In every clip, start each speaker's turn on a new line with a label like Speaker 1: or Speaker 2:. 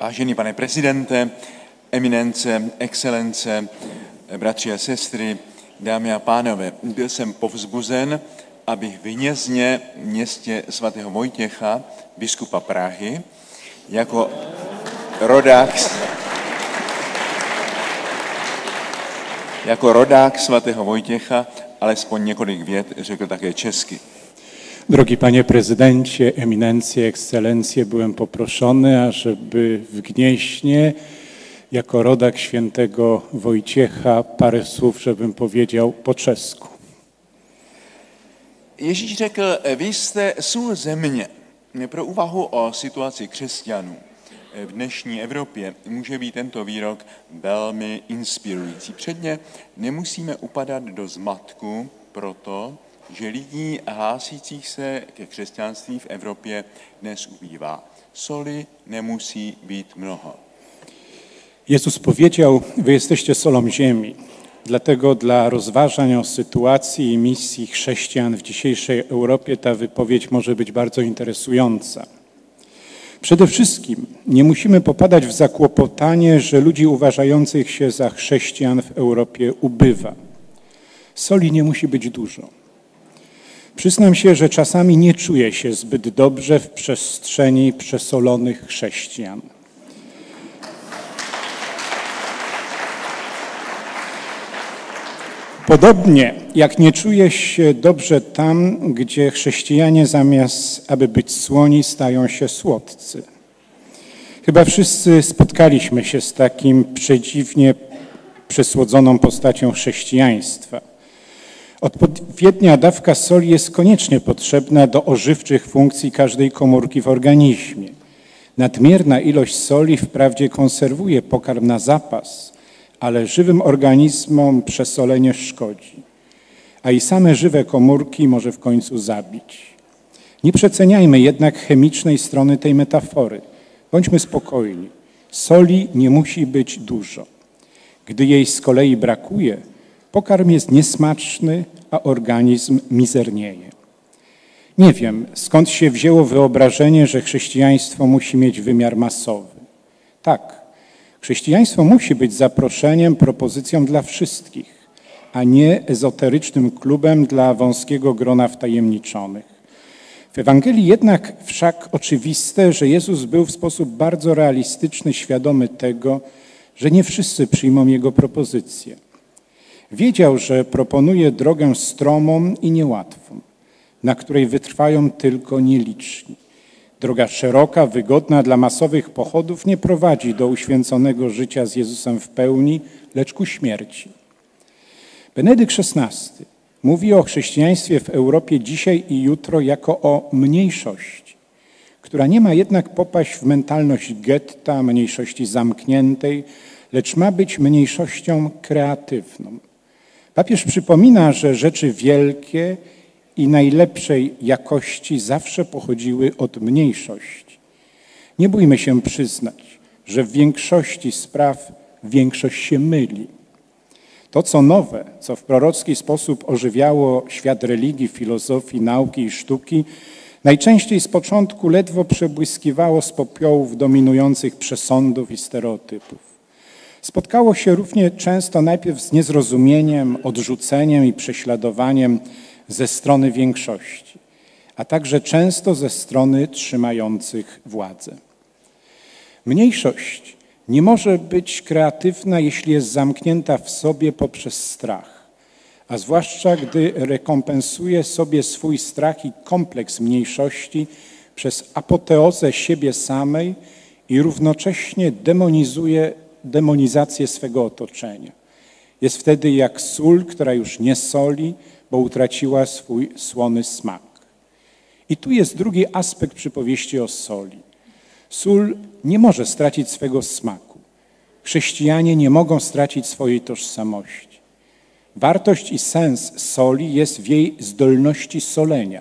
Speaker 1: Vážený pane prezidente, eminence, excelence, bratři a sestry, dámy a pánové, byl jsem povzbuzen, abych v Nězně, městě svatého Vojtěcha, biskupa Prahy, jako rodák, jako rodák svatého Vojtěcha alespoň několik vět řekl také česky.
Speaker 2: Drogi panie prezydencie, eminencje, ekscelencje, byłem poproszony, ażeby w Gnieźnie jako rodak świętego Wojciecha parę słów, żebym powiedział po czesku.
Speaker 1: Ježíš řekl, vy jste sůl země. Pro úvahu o situaci křesťanů v dnešní Evropě může být tento výrok velmi inspirující. Předně nemusíme upadat do zmatku proto, že lidí hlásících se ke křesťanství v Evropě dnes ubývá. Soli nemusí být mnoho.
Speaker 2: Jezus powiedział: Wy jesteście solą ziemi. Dlatego dla rozważań o sytuacji i misji chrześcijan w dzisiejszej Europie ta wypowiedź może być bardzo interesująca. Przede wszystkim nie musimy popadać w zakłopotanie, że ludzi uważających się za chrześcijan w Europie ubywa. Soli nie musi być dużo. Przyznam się, że czasami nie czuję się zbyt dobrze w przestrzeni przesolonych chrześcijan. Podobnie jak nie czuję się dobrze tam, gdzie chrześcijanie zamiast aby być słoni, stają się słodcy. Chyba wszyscy spotkaliśmy się z takim przedziwnie przesłodzoną postacią chrześcijaństwa. Odpowiednia dawka soli jest koniecznie potrzebna do ożywczych funkcji każdej komórki w organizmie. Nadmierna ilość soli wprawdzie konserwuje pokarm na zapas, ale żywym organizmom przesolenie szkodzi, a i same żywe komórki może w końcu zabić. Nie przeceniajmy jednak chemicznej strony tej metafory. Bądźmy spokojni. Soli nie musi być dużo. Gdy jej z kolei brakuje, pokarm jest niesmaczny, a organizm mizernieje. Nie wiem, skąd się wzięło wyobrażenie, że chrześcijaństwo musi mieć wymiar masowy. Tak, chrześcijaństwo musi być zaproszeniem, propozycją dla wszystkich, a nie ezoterycznym klubem dla wąskiego grona wtajemniczonych. W Ewangelii jednak wszak oczywiste, że Jezus był w sposób bardzo realistyczny świadomy tego, że nie wszyscy przyjmą Jego propozycję. Wiedział, że proponuje drogę stromą i niełatwą, na której wytrwają tylko nieliczni. Droga szeroka, wygodna dla masowych pochodów nie prowadzi do uświęconego życia z Jezusem w pełni, lecz ku śmierci. Benedykt XVI mówi o chrześcijaństwie w Europie dzisiaj i jutro jako o mniejszości, która nie ma jednak popaść w mentalność getta, mniejszości zamkniętej, lecz ma być mniejszością kreatywną. Papież przypomina, że rzeczy wielkie i najlepszej jakości zawsze pochodziły od mniejszości. Nie bójmy się przyznać, że w większości spraw większość się myli. To, co nowe, co w prorocki sposób ożywiało świat religii, filozofii, nauki i sztuki, najczęściej z początku ledwo przebłyskiwało z popiołów dominujących przesądów i stereotypów. Spotkało się równie często najpierw z niezrozumieniem, odrzuceniem i prześladowaniem ze strony większości, a także często ze strony trzymających władzę. Mniejszość nie może być kreatywna, jeśli jest zamknięta w sobie poprzez strach, a zwłaszcza gdy rekompensuje sobie swój strach i kompleks mniejszości przez apoteozę siebie samej i równocześnie demonizuje demonizację swego otoczenia. Jest wtedy jak sól, która już nie soli, bo utraciła swój słony smak. I tu jest drugi aspekt przypowieści o soli. Sól nie może stracić swego smaku. Chrześcijanie nie mogą stracić swojej tożsamości. Wartość i sens soli jest w jej zdolności solenia,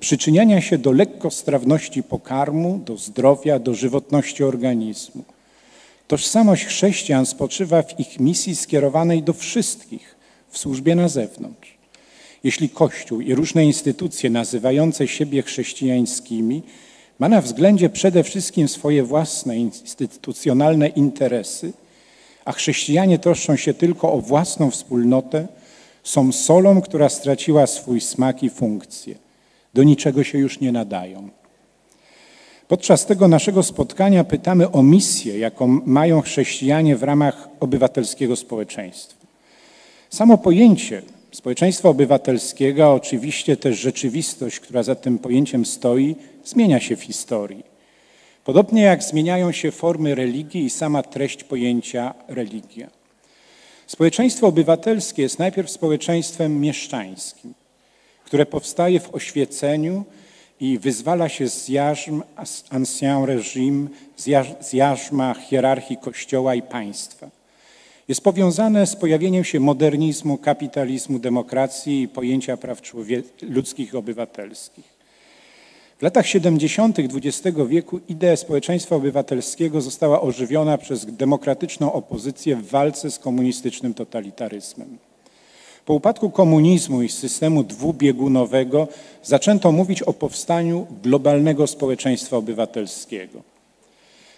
Speaker 2: przyczyniania się do lekkostrawności pokarmu, do zdrowia, do żywotności organizmu. Tożsamość chrześcijan spoczywa w ich misji skierowanej do wszystkich w służbie na zewnątrz. Jeśli Kościół i różne instytucje nazywające siebie chrześcijańskimi ma na względzie przede wszystkim swoje własne instytucjonalne interesy, a chrześcijanie troszczą się tylko o własną wspólnotę, są solą, która straciła swój smak i funkcję. Do niczego się już nie nadają. Podczas tego naszego spotkania pytamy o misję, jaką mają chrześcijanie w ramach obywatelskiego społeczeństwa. Samo pojęcie społeczeństwa obywatelskiego, a oczywiście też rzeczywistość, która za tym pojęciem stoi, zmienia się w historii. Podobnie jak zmieniają się formy religii i sama treść pojęcia religia. Społeczeństwo obywatelskie jest najpierw społeczeństwem mieszczańskim, które powstaje w oświeceniu i wyzwala się z jarzm ancien régime, z jarzma hierarchii kościoła i państwa. Jest powiązane z pojawieniem się modernizmu, kapitalizmu, demokracji i pojęcia praw ludzkich i obywatelskich. W latach 70. XX wieku idea społeczeństwa obywatelskiego została ożywiona przez demokratyczną opozycję w walce z komunistycznym totalitaryzmem. Po upadku komunizmu i systemu dwubiegunowego zaczęto mówić o powstaniu globalnego społeczeństwa obywatelskiego.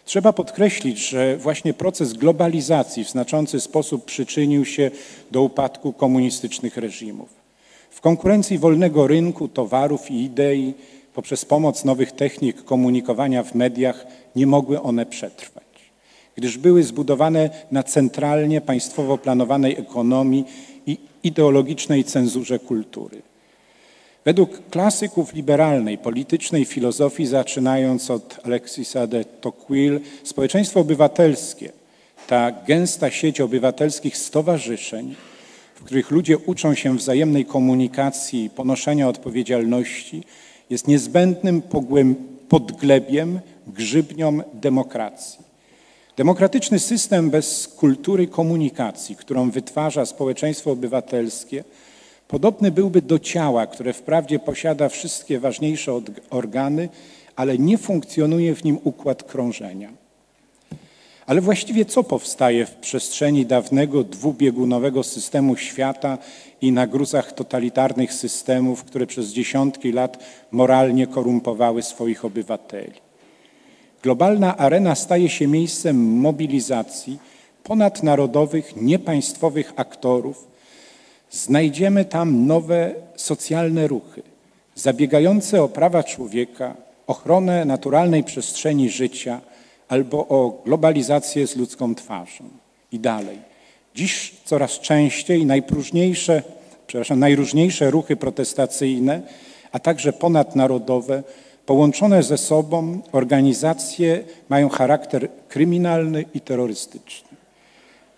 Speaker 2: Trzeba podkreślić, że właśnie proces globalizacji w znaczący sposób przyczynił się do upadku komunistycznych reżimów. W konkurencji wolnego rynku, towarów i idei poprzez pomoc nowych technik komunikowania w mediach nie mogły one przetrwać, gdyż były zbudowane na centralnie państwowo planowanej ekonomii ideologicznej cenzurze kultury. Według klasyków liberalnej, politycznej filozofii, zaczynając od Alexisa de Tocqueville, społeczeństwo obywatelskie, ta gęsta sieć obywatelskich stowarzyszeń, w których ludzie uczą się wzajemnej komunikacji i ponoszenia odpowiedzialności, jest niezbędnym podglebiem, grzybnią demokracji. Demokratyczny system bez kultury komunikacji, którą wytwarza społeczeństwo obywatelskie, podobny byłby do ciała, które wprawdzie posiada wszystkie ważniejsze organy, ale nie funkcjonuje w nim układ krążenia. Ale właściwie co powstaje w przestrzeni dawnego dwubiegunowego systemu świata i na gruzach totalitarnych systemów, które przez dziesiątki lat moralnie korumpowały swoich obywateli? Globalna arena staje się miejscem mobilizacji ponadnarodowych, niepaństwowych aktorów. Znajdziemy tam nowe socjalne ruchy, zabiegające o prawa człowieka, ochronę naturalnej przestrzeni życia albo o globalizację z ludzką twarzą. I dalej. Dziś coraz częściej najróżniejsze ruchy protestacyjne, a także ponadnarodowe Połączone ze sobą organizacje mają charakter kryminalny i terrorystyczny.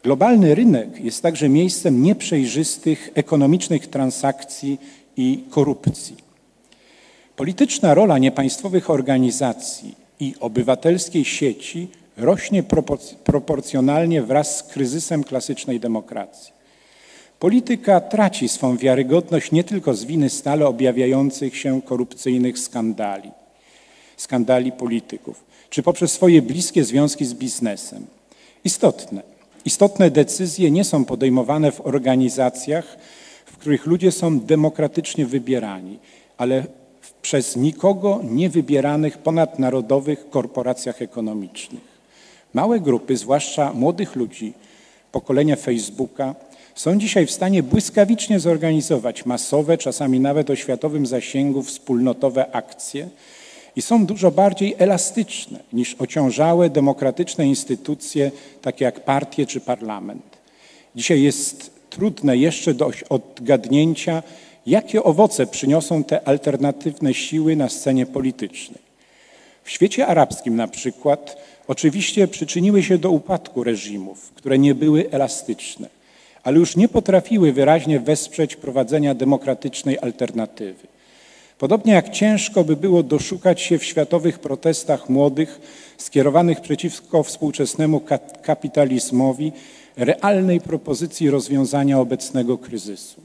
Speaker 2: Globalny rynek jest także miejscem nieprzejrzystych ekonomicznych transakcji i korupcji. Polityczna rola niepaństwowych organizacji i obywatelskiej sieci rośnie proporcjonalnie wraz z kryzysem klasycznej demokracji. Polityka traci swą wiarygodność nie tylko z winy stale objawiających się korupcyjnych skandali skandali polityków, czy poprzez swoje bliskie związki z biznesem. Istotne. Istotne decyzje nie są podejmowane w organizacjach, w których ludzie są demokratycznie wybierani, ale przez nikogo niewybieranych ponadnarodowych korporacjach ekonomicznych. Małe grupy, zwłaszcza młodych ludzi, pokolenia Facebooka, są dzisiaj w stanie błyskawicznie zorganizować masowe, czasami nawet o światowym zasięgu, wspólnotowe akcje, i są dużo bardziej elastyczne niż ociążałe demokratyczne instytucje, takie jak partie czy parlament. Dzisiaj jest trudne jeszcze do odgadnięcia, jakie owoce przyniosą te alternatywne siły na scenie politycznej. W świecie arabskim na przykład oczywiście przyczyniły się do upadku reżimów, które nie były elastyczne, ale już nie potrafiły wyraźnie wesprzeć prowadzenia demokratycznej alternatywy. Podobnie jak ciężko by było doszukać się w światowych protestach młodych skierowanych przeciwko współczesnemu kapitalizmowi realnej propozycji rozwiązania obecnego kryzysu.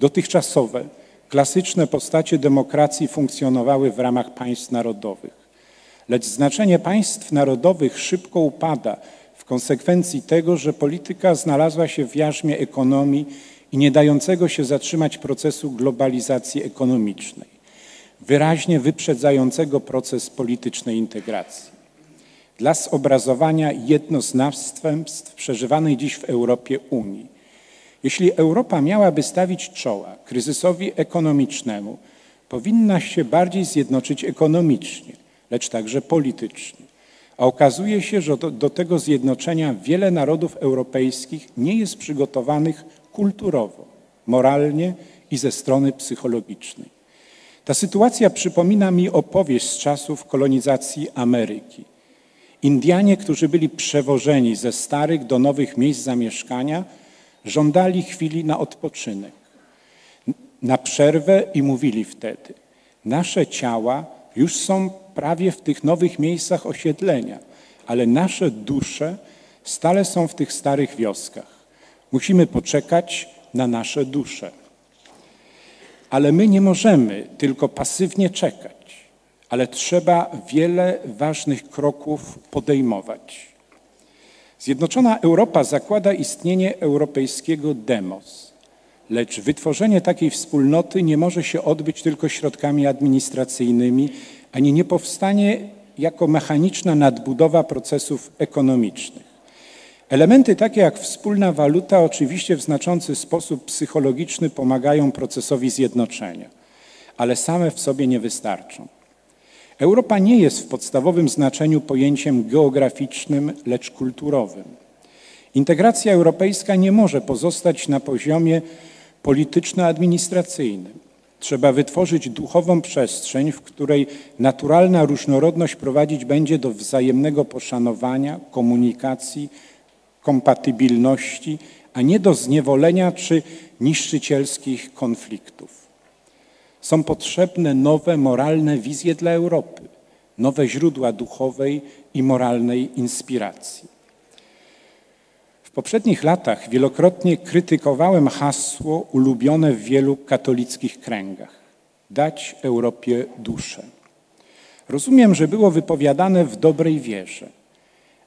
Speaker 2: Dotychczasowe, klasyczne postacie demokracji funkcjonowały w ramach państw narodowych, lecz znaczenie państw narodowych szybko upada konsekwencji tego, że polityka znalazła się w jarzmie ekonomii i nie dającego się zatrzymać procesu globalizacji ekonomicznej. wyraźnie wyprzedzającego proces politycznej integracji. Dla zobrazowania jedno z następstw przeżywanej dziś w Europie Unii. Jeśli Europa miałaby stawić czoła kryzysowi ekonomicznemu, powinna się bardziej zjednoczyć ekonomicznie, lecz także politycznie. A okazuje się, że do, do, tego zjednoczenia wiele narodów europejskich nie jest przygotowanych kulturowo, moralnie i ze strony psychologicznej. Ta sytuacja przypomina mi opowieść z czasów kolonizacji Ameryki. Indianie, którzy byli przewożeni ze starych do nowych miejsc zamieszkania, żądali chwili na odpoczynek, na przerwę i mówili wtedy: Nasze ciała już są prawie w tych nowych miejscach osiedlenia, ale nasze dusze stale są w tych starych wioskach. Musimy poczekać na nasze dusze. Ale my nie możemy tylko pasywnie czekać, ale trzeba wiele ważnych kroków podejmować. Zjednoczona Europa zakłada istnienie europejskiego demos, lecz wytworzenie takiej wspólnoty nie może się odbyć tylko środkami administracyjnymi, ani nie powstanie jako mechaniczna nadbudowa procesów ekonomicznych. Elementy takie jak wspólna waluta oczywiście w znaczący sposób psychologiczny pomagają procesowi zjednoczenia, ale same w sobie nie wystarczą. Europa nie jest w podstawowym znaczeniu pojęciem geograficznym, lecz kulturowym. Integracja europejska nie może pozostać na poziomie polityczno-administracyjnym. Trzeba wytworzyć duchową przestrzeń, w której naturalna różnorodność prowadzić będzie do wzajemnego poszanowania, komunikacji, kompatybilności, a nie do zniewolenia czy niszczycielskich konfliktów. Są potrzebne nowe moralne wizje dla Europy, nowe źródła duchowej i moralnej inspiracji. Poprzednich latach wielokrotnie krytykowałem hasło ulubione w wielu katolickich kręgach dać Europie duszę. Rozumiem, że było wypowiadane w dobrej wierze,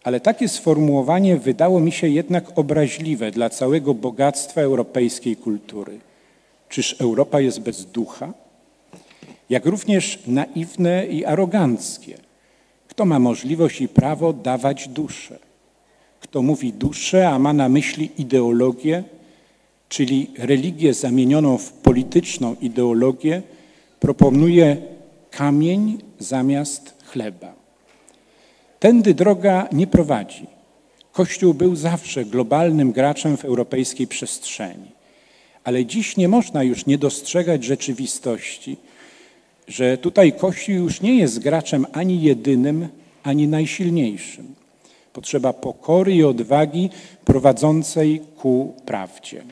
Speaker 2: ale takie sformułowanie wydało mi się jednak obraźliwe dla całego bogactwa europejskiej kultury. Czyż Europa jest bez ducha? Jak również naiwne i aroganckie. Kto ma możliwość i prawo dawać duszę? Kto mówi duszę, a ma na myśli ideologię, czyli religię zamienioną w polityczną ideologię, proponuje kamień zamiast chleba. Tędy droga nie prowadzi. Kościół był zawsze globalnym graczem w europejskiej przestrzeni. Ale dziś nie można już nie dostrzegać rzeczywistości, że tutaj Kościół już nie jest graczem ani jedynym, ani najsilniejszym. Potrzeba pokory i odwagi prowadzącej ku prawdzie.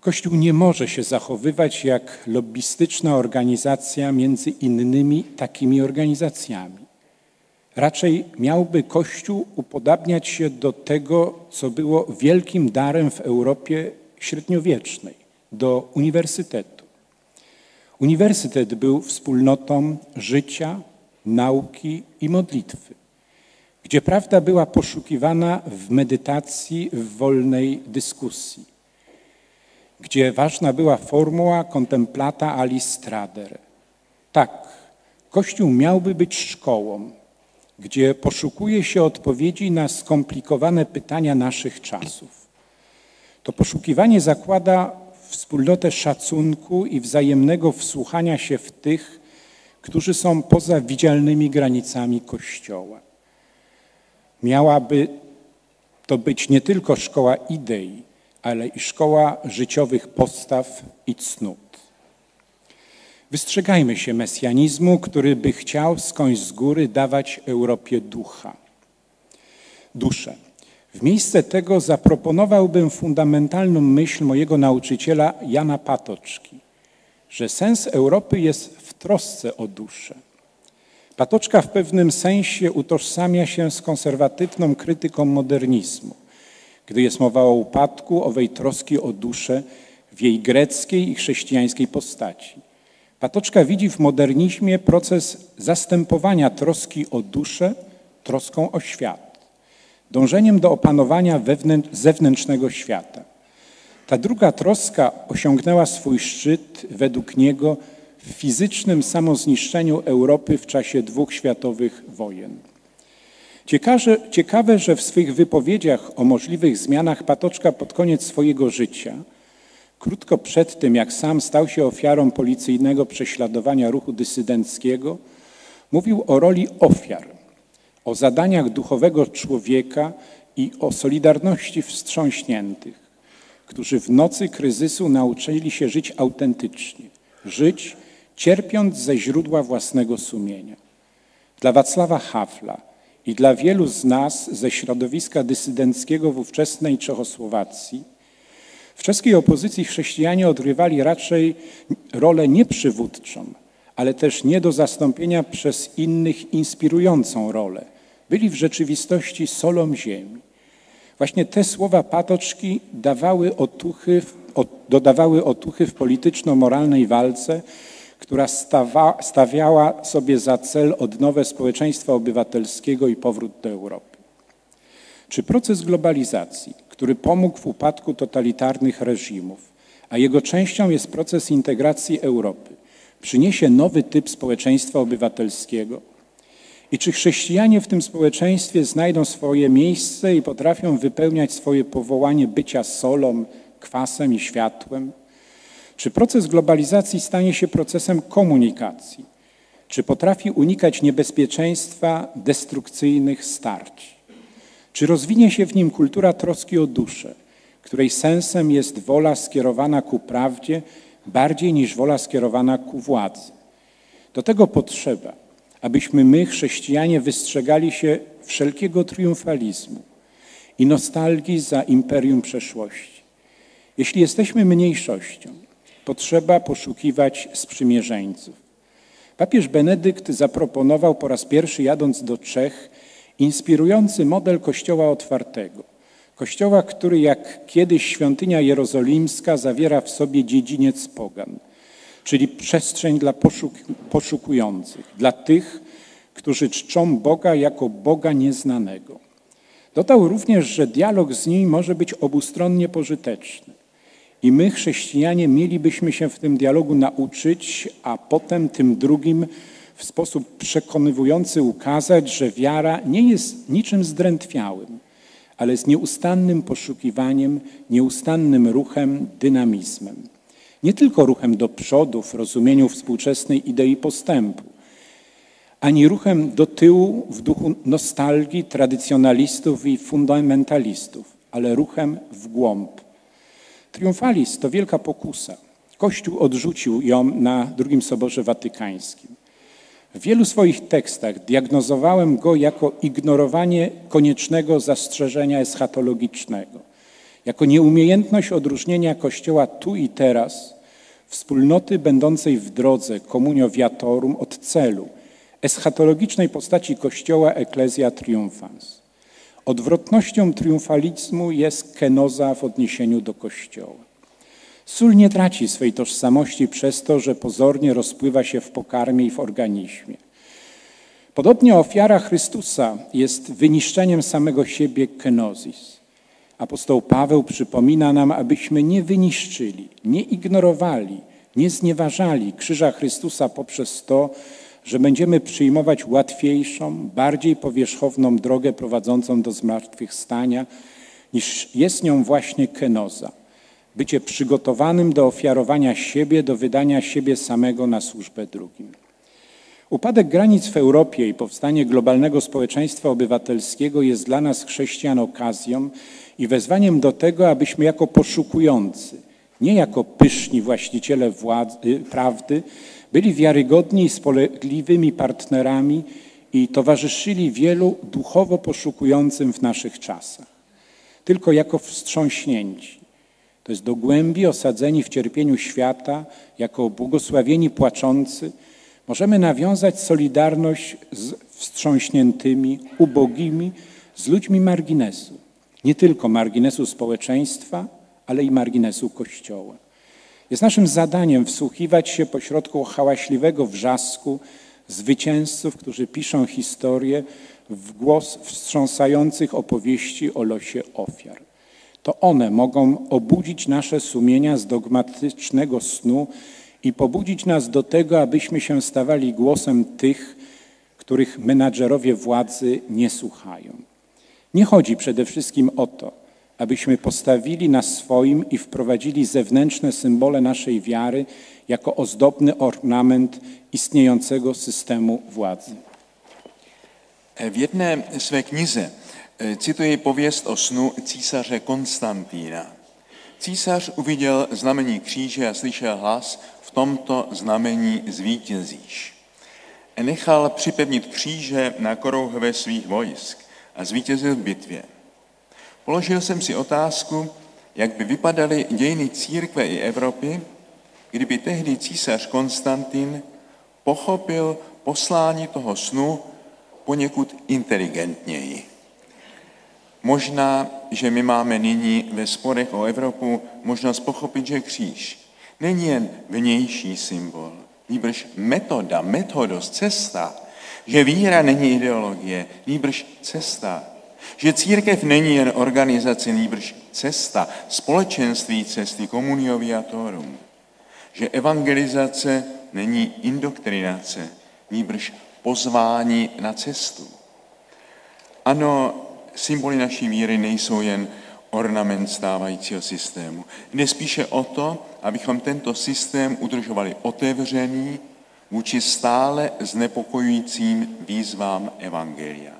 Speaker 2: Kościół nie może się zachowywać jak lobbystyczna organizacja między innymi takimi organizacjami. Raczej miałby Kościół upodabniać się do tego, co było wielkim darem w Europie średniowiecznej, do uniwersytetu. Uniwersytet był wspólnotą życia, nauki i modlitwy, gdzie prawda była poszukiwana w medytacji, w wolnej dyskusji gdzie ważna była formuła contemplata alis strader. Tak, Kościół miałby być szkołą, gdzie poszukuje się odpowiedzi na skomplikowane pytania naszych czasów. To poszukiwanie zakłada wspólnotę szacunku i wzajemnego wsłuchania się w tych, którzy są poza widzialnymi granicami Kościoła. Miałaby to być nie tylko szkoła idei, ale i szkoła życiowych postaw i cnót. Wystrzegajmy się mesjanizmu, który by chciał skądś z góry dawać Europie ducha, duszę. W miejsce tego zaproponowałbym fundamentalną myśl mojego nauczyciela Jana Patoczki, że sens Europy jest w trosce o duszę. Patoczka w pewnym sensie utożsamia się z konserwatywną krytyką modernizmu gdy jest mowa o upadku, owej troski o duszę w jej greckiej i chrześcijańskiej postaci. Patoczka widzi w modernizmie proces zastępowania troski o duszę troską o świat, dążeniem do opanowania zewnętrznego świata. Ta druga troska osiągnęła swój szczyt według niego w fizycznym samozniszczeniu Europy w czasie dwóch światowych wojen. Ciekawe, że w swych wypowiedziach o możliwych zmianach Patoczka pod koniec swojego życia, krótko przed tym jak sam stał się ofiarą policyjnego prześladowania ruchu dysydenckiego, mówił o roli ofiar, o zadaniach duchowego człowieka i o solidarności wstrząśniętych, którzy w nocy kryzysu nauczyli się żyć autentycznie, żyć cierpiąc ze źródła własnego sumienia. Dla Wacława Hafla i dla wielu z nas ze środowiska dysydenckiego w ówczesnej Czechosłowacji w czeskiej opozycji chrześcijanie odgrywali raczej rolę nieprzywódczą, ale też nie do zastąpienia przez innych inspirującą rolę. Byli w rzeczywistości solą ziemi. Właśnie te słowa patoczki dawały otuchy, dodawały otuchy w polityczno-moralnej walce, która stawa, stawiała sobie za cel odnowę społeczeństwa obywatelskiego i powrót do Europy. Czy proces globalizacji, który pomógł w upadku totalitarnych reżimów, a jego częścią jest proces integracji Europy, przyniesie nowy typ społeczeństwa obywatelskiego? I czy chrześcijanie w tym społeczeństwie znajdą swoje miejsce i potrafią wypełniać swoje powołanie bycia solą, kwasem i światłem? Czy proces globalizacji stanie się procesem komunikacji? Czy potrafi unikać niebezpieczeństwa destrukcyjnych starć? Czy rozwinie się w nim kultura troski o duszę, której sensem jest wola skierowana ku prawdzie bardziej niż wola skierowana ku władzy? Do tego potrzeba, abyśmy my, chrześcijanie, wystrzegali się wszelkiego triumfalizmu i nostalgii za imperium przeszłości. Jeśli jesteśmy mniejszością, potrzeba poszukiwać sprzymierzeńców. Papież Benedykt zaproponował po raz pierwszy jadąc do Czech inspirujący model Kościoła otwartego. Kościoła, który jak kiedyś świątynia jerozolimska zawiera w sobie dziedziniec pogan, czyli przestrzeń dla poszuk poszukujących, dla tych, którzy czczą Boga jako Boga nieznanego. Dodał również, że dialog z nim może być obustronnie pożyteczny. I my, chrześcijanie, mielibyśmy się w tym dialogu nauczyć, a potem tym drugim w sposób przekonywujący ukazać, że wiara nie jest niczym zdrętwiałym, ale jest nieustannym poszukiwaniem, nieustannym ruchem, dynamizmem. Nie tylko ruchem do przodu w rozumieniu współczesnej idei postępu, ani ruchem do tyłu w duchu nostalgii tradycjonalistów i fundamentalistów, ale ruchem w głąb, Triumfalizm to wielka pokusa. Kościół odrzucił ją na drugim Soborze Watykańskim. W wielu swoich tekstach diagnozowałem go jako ignorowanie koniecznego zastrzeżenia eschatologicznego, jako nieumiejętność odróżnienia Kościoła tu i teraz, wspólnoty będącej w drodze komuniowiatorum od celu, eschatologicznej postaci Kościoła Ecclesia Triumphans. Odwrotnością triumfalizmu jest kenoza w odniesieniu do Kościoła. Sól nie traci swej tożsamości przez to, że pozornie rozpływa się w pokarmie i w organizmie. Podobnie ofiara Chrystusa jest wyniszczeniem samego siebie kenozis. Apostoł Paweł przypomina nam, abyśmy nie wyniszczyli, nie ignorowali, nie znieważali krzyża Chrystusa poprzez to, że będziemy przyjmować łatwiejszą, bardziej powierzchowną drogę prowadzącą do zmartwychwstania, niż jest nią właśnie kenoza. Bycie przygotowanym do ofiarowania siebie, do wydania siebie samego na służbę drugim. Upadek granic w Europie i powstanie globalnego społeczeństwa obywatelskiego jest dla nas chrześcijan okazją i wezwaniem do tego, abyśmy jako poszukujący, nie jako pyszni właściciele władzy, prawdy, byli wiarygodni i spolegliwymi partnerami i towarzyszyli wielu duchowo poszukującym w naszych czasach. Tylko jako wstrząśnięci, to jest do głębi osadzeni w cierpieniu świata, jako błogosławieni płaczący, możemy nawiązać solidarność z wstrząśniętymi, ubogimi, z ludźmi marginesu. Nie tylko marginesu społeczeństwa, ale i marginesu Kościoła. Jest naszym zadaniem wsłuchiwać się pośrodku hałaśliwego wrzasku zwycięzców, którzy piszą historię w głos wstrząsających opowieści o losie ofiar. To one mogą obudzić nasze sumienia z dogmatycznego snu i pobudzić nas do tego, abyśmy się stawali głosem tych, których menadżerowie władzy nie słuchają. Nie chodzi przede wszystkim o to, abyśmy postawili na swoim i wprowadzili zewnętrzne symbole naszej wiary jako ozdobny ornament istniejącego systemu władzy.
Speaker 1: V jedné své knize eh, cituji pověst o snu císaře Konstantína. Císař uviděl znamení kříže a slyšel hlas, v tomto znamení zvítězíš. Nechal připevnit kříže na korouhve svých vojsk a zvítězil v bitvě. Položil jsem si otázku, jak by vypadaly dějiny církve i Evropy, kdyby tehdy císař Konstantin pochopil poslání toho snu poněkud inteligentněji. Možná, že my máme nyní ve sporech o Evropu možnost pochopit, že kříž není jen vnější symbol, nýbrž metoda, metodos, cesta, že víra není ideologie, nýbrž cesta, že církev není jen organizace, nýbrž cesta, společenství cesty, komunioviatorum, že evangelizace není indoktrinace, nýbrž pozvání na cestu. Ano, symboly naší víry nejsou jen ornament stávajícího systému. Jde spíše o to, abychom tento systém udržovali otevřený vůči stále znepokojujícím výzvám Evangelia.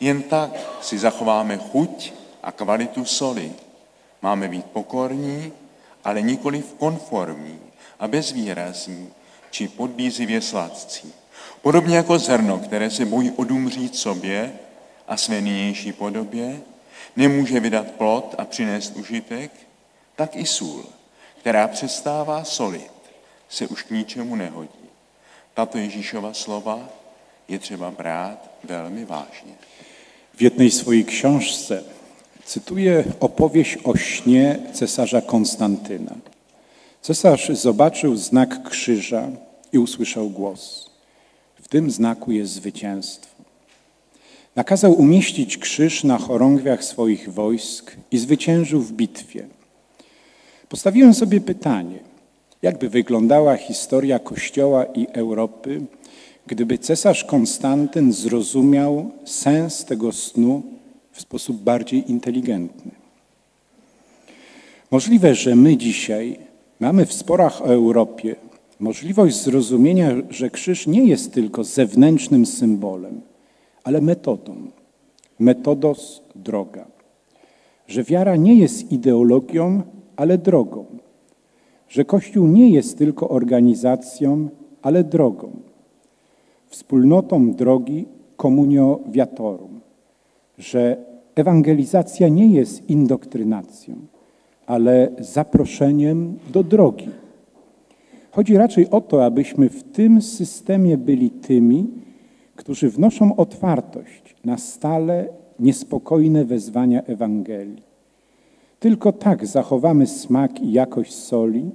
Speaker 1: Jen tak si zachováme chuť a kvalitu soli. Máme být pokorní, ale nikoli konformní a bezvýrazní či podbízivě sladcí. Podobně jako zrno, které se bojí odumřít sobě a své nynější podobě, nemůže vydat plod a přinést užitek, tak i sůl, která přestává solit, se už k ničemu nehodí. Tato Ježíšova slova je třeba brát velmi vážně.
Speaker 2: W jednej swojej książce cytuję opowieść o śnie cesarza Konstantyna. Cesarz zobaczył znak krzyża i usłyszał głos. W tym znaku jest zwycięstwo. Nakazał umieścić krzyż na chorągwiach swoich wojsk i zwyciężył w bitwie. Postawiłem sobie pytanie, jakby wyglądała historia Kościoła i Europy, gdyby cesarz Konstantyn zrozumiał sens tego snu w sposób bardziej inteligentny. Możliwe, że my dzisiaj mamy w sporach o Europie możliwość zrozumienia, że krzyż nie jest tylko zewnętrznym symbolem, ale metodą. Metodos droga. Że wiara nie jest ideologią, ale drogą. Że Kościół nie jest tylko organizacją, ale drogą. Wspólnotą drogi komuniowiatorum. Że ewangelizacja nie jest indoktrynacją, ale zaproszeniem do drogi. Chodzi raczej o to, abyśmy w tym systemie byli tymi, którzy wnoszą otwartość na stale niespokojne wezwania Ewangelii. Tylko tak zachowamy smak i jakość soli.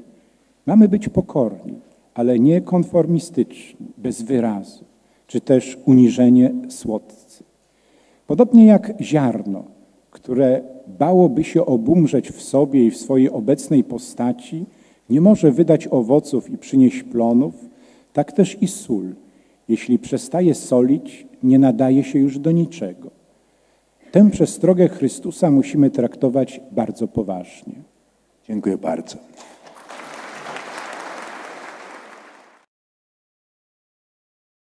Speaker 2: Mamy być pokorni, ale nie konformistyczni, bez wyrazu, czy też uniżenie słodcy. Podobnie jak ziarno, które bałoby się obumrzeć w sobie i w swojej obecnej postaci, nie może wydać owoców i przynieść plonów, tak też i sól, jeśli przestaje solić, nie nadaje się już do niczego. Tę przestrogę Chrystusa musimy traktować bardzo poważnie.
Speaker 1: Dziękuję bardzo.